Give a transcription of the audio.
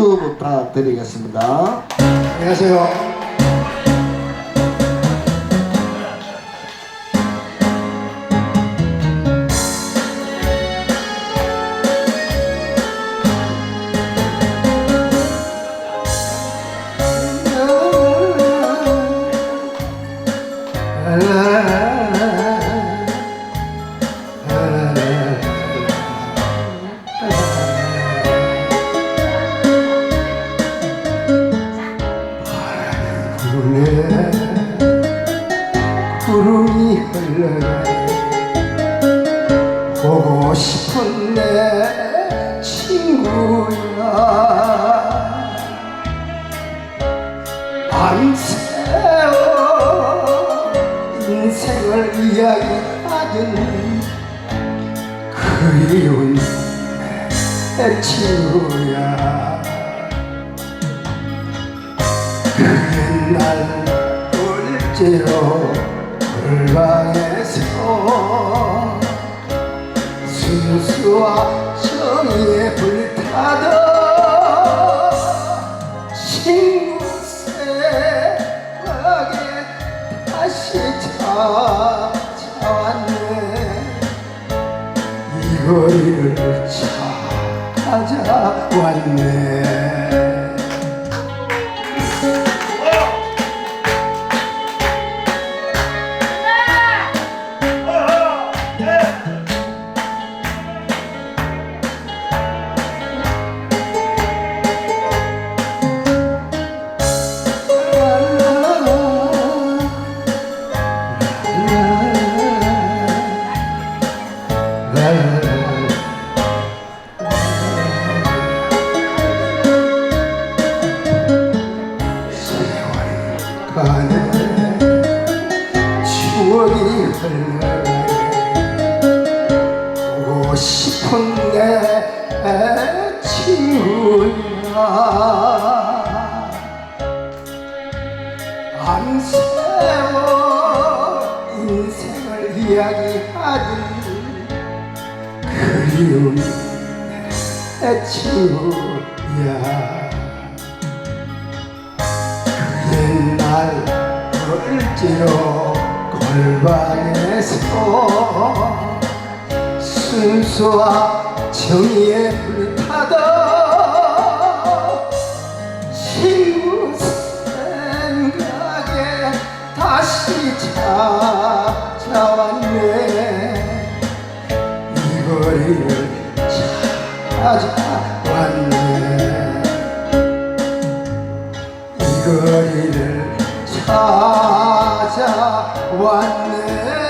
박수 부탁드리겠습니다. 안녕하세요. 흘러가네 보고 싶은 내 친구야. 밤새워 인생을 이야기하던 그리운 내 친구야. 그 옛날 울지로 골방에서 순수와 정의에 불타던 생각에 다시 찾아왔네. 이 거리를 찾아왔네 가네. 추억이 흘러가네. 보고 싶은 내 친구야. 밤새워 인생을 이야기하는 그리운 내 친구야 날 을지로 골방에서 순수와 정의에 불타던 친구 생각에 다시 찾아왔네. 이 거리를 찾아왔네 วันหนึ่ง